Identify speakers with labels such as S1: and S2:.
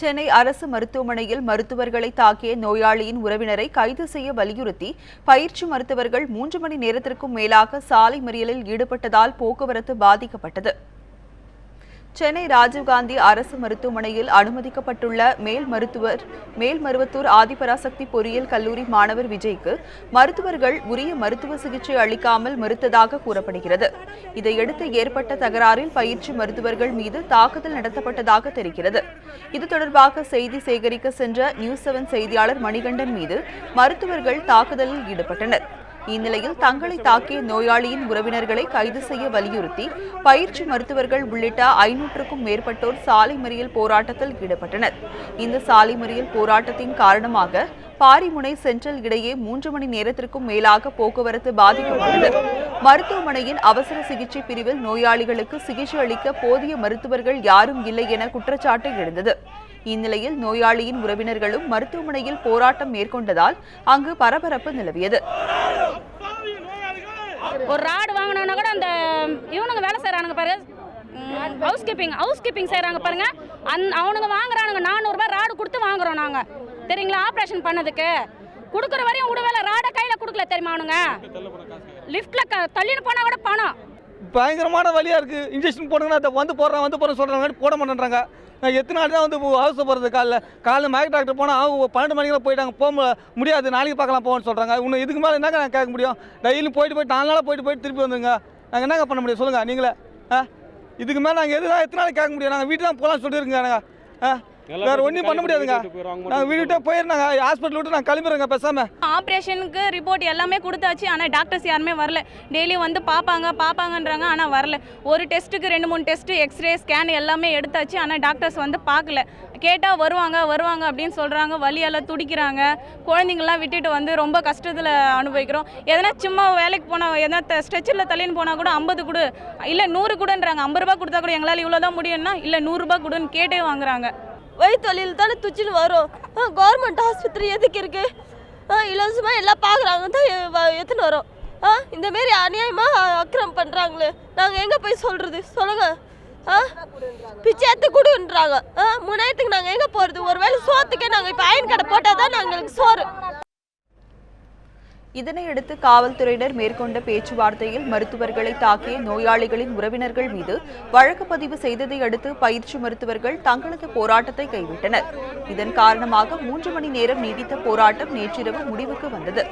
S1: சென்னை அரசு மருத்துவமனையில் மருத்துவர்களை தாக்கிய நோயாளியின் உறவினரை கைது செய்ய வலியுறுத்தி பயிற்சி மருத்துவர்கள் மூன்று மணி நேரத்திற்கும் மேலாக சாலை மறியலில் ஈடுபட்டதால் போக்குவரத்து பாதிக்கப்பட்டது சென்னை ராஜீவ்காந்தி அரசு மருத்துவமனையில் அனுமதிக்கப்பட்டுள்ள மேல் மருத்துவர் மேல் மருவத்தூர் ஆதிபராசக்தி பொறியியல் கல்லூரி மாணவர் விஜய்க்கு மருத்துவர்கள் உரிய மருத்துவ சிகிச்சை அளிக்காமல் மறுத்ததாக கூறப்படுகிறது இதையடுத்து ஏற்பட்ட தகராறில் பயிற்சி மருத்துவர்கள் மீது தாக்குதல் நடத்தப்பட்டதாக தெரிகிறது இது தொடர்பாக செய்தி சேகரிக்க சென்ற நியூஸ் செவன் செய்தியாளர் மணிகண்டன் மீது மருத்துவர்கள் தாக்குதலில் ஈடுபட்டனர் இந்நிலையில் தங்களை தாக்கிய நோயாளியின் உறவினர்களை கைது செய்ய வலியுறுத்தி பயிற்சி மருத்துவர்கள் உள்ளிட்ட ஐநூற்றுக்கும் மேற்பட்டோர் சாலை மறியல் போராட்டத்தில் ஈடுபட்டனர் இந்த சாலை மறியல் போராட்டத்தின் காரணமாக பாரிமுனை சென்ட்ரல் இடையே மூன்று மணி நேரத்திற்கும் மேலாக போக்குவரத்து பாதிக்கப்பட்டது மருத்துவமனையின் அவசர சிகிச்சை பிரிவில் நோயாளிகளுக்கு சிகிச்சை அளிக்க போதிய மருத்துவர்கள் யாரும் இல்லை என குற்றச்சாட்டு எழுந்தது இந்நிலையில் நோயாளியின் உறவினர்களும் மருத்துவமனையில் போராட்டம் மேற்கொண்டதால் அங்கு பரபரப்பு நிலவியது
S2: ஒரு ராடு வாங்கினோன்னா கூட அந்த இவனுங்க வேலை செய்கிறானுங்க பாரு ஹவுஸ் கீப்பிங் ஹவுஸ் கீப்பிங் செய்கிறாங்க பாருங்க அந் அவனுங்க வாங்குறானுங்க நானூறுரூபா ராடு கொடுத்து வாங்குறோம் நாங்கள் சரிங்களா ஆப்ரேஷன் பண்ணதுக்கு கொடுக்குற வரையும் விடுவேல ராடை கையில் கொடுக்கல தெரியுமா அவனுங்க லிஃப்ட்டில் க தள்ளின்னு போனால் கூட பணம்
S3: பயங்கரமான வழியாக இருக்குது இன்ஜெக்ஷன் போடுங்கன்னா அதை வந்து போடுறேன் வந்து போகிறேன் சொல்கிறாங்க போட மாட்டேன்றாங்க நான் எத்தனை நாள் தான் வந்து போகிறது காலைல காலைல மயக்க டாக்டர் போனால் பன்னெண்டு மணிக்கெலாம் போயிட்டாங்க போக முடியாது நாளைக்கு பார்க்கலாம் போகணும்னு சொல்கிறாங்க இன்னும் இதுக்கு மேலே என்னங்க நான் கேட்க முடியும் டெய்லியும் போயிட்டு போயிட்டு நாலு நாளாக போயிட்டு போயிட்டு திருப்பி வந்துங்க நாங்கள் என்னங்க பண்ண முடியும் சொல்லுங்கள் நீங்களே ஆ இதுக்கு மேலே நாங்கள் எதுனா எத்தனை நாள் கேட்க முடியும் நாங்கள் வீட்டில் போகலாம்னு சொல்லியிருங்க நாங்கள் ஆ வேற ஒன்றும் பண்ண முடியாதுங்க நாங்கள் வீடு போயிருந்தாங்க ஹாஸ்பிட்டல் விட்டு நான் கிளம்பிடுறேங்க பேசாம
S4: ஆப்ரேஷனுக்கு ரிப்போர்ட் எல்லாமே கொடுத்தாச்சு ஆனால் டாக்டர்ஸ் யாருமே வரல டெய்லியும் வந்து பார்ப்பாங்க பார்ப்பாங்கன்றாங்க ஆனால் வரல ஒரு டெஸ்ட்டுக்கு ரெண்டு மூணு டெஸ்ட்டு எக்ஸ்ரே ஸ்கேன் எல்லாமே எடுத்தாச்சு ஆனால் டாக்டர்ஸ் வந்து பார்க்கல கேட்டால் வருவாங்க வருவாங்க அப்படின்னு சொல்கிறாங்க வழியெல்லாம் துடிக்கிறாங்க குழந்தைங்கள்லாம் விட்டுட்டு வந்து ரொம்ப கஷ்டத்தில் அனுபவிக்கிறோம் எதனா சும்மா வேலைக்கு போனால் எதனா ஸ்ட்ரெச்சரில் தள்ளின்னு போனால் கூட ஐம்பது கொடு இல்லை நூறு கொடுன்றாங்க ஐம்பது ரூபா கொடுத்தா கூட எங்களால் இவ்வளோ தான் முடியும்னா இல்லை நூறுரூபா கொடுன்னு கேட்டே வாங்குறாங்க
S5: வழித்தொழில் தானே துச்சின்னு வரும் கவர்மெண்ட் ஆஸ்பத்திரி எதுக்கு இருக்குது இலவசமாக எல்லாம் பார்க்குறாங்க தான் எத்துன்னு வரோம் ஆ இந்தமாரி அநியாயமாக அக்கிரம் பண்ணுறாங்களே நாங்கள் எங்கே போய் சொல்கிறது சொல்லுங்கள் ஆ பிச்சை கொடுன்றாங்க ஆ மூணாயிரத்துக்கு நாங்கள் எங்கே போகிறது ஒரு வேளை சோத்துக்கே நாங்கள் இப்போ அயன் கடை போட்டால் தான் நாங்களுக்கு சோ
S1: இதனையடுத்து காவல்துறையினர் மேற்கொண்ட பேச்சுவார்த்தையில் மருத்துவர்களை தாக்கிய நோயாளிகளின் உறவினர்கள் மீது வழக்கு பதிவு செய்ததை அடுத்து பயிற்சி மருத்துவர்கள் தங்களது போராட்டத்தை கைவிட்டனர் இதன் காரணமாக மூன்று மணி நேரம் நீடித்த போராட்டம் நேற்றிரவு முடிவுக்கு வந்தது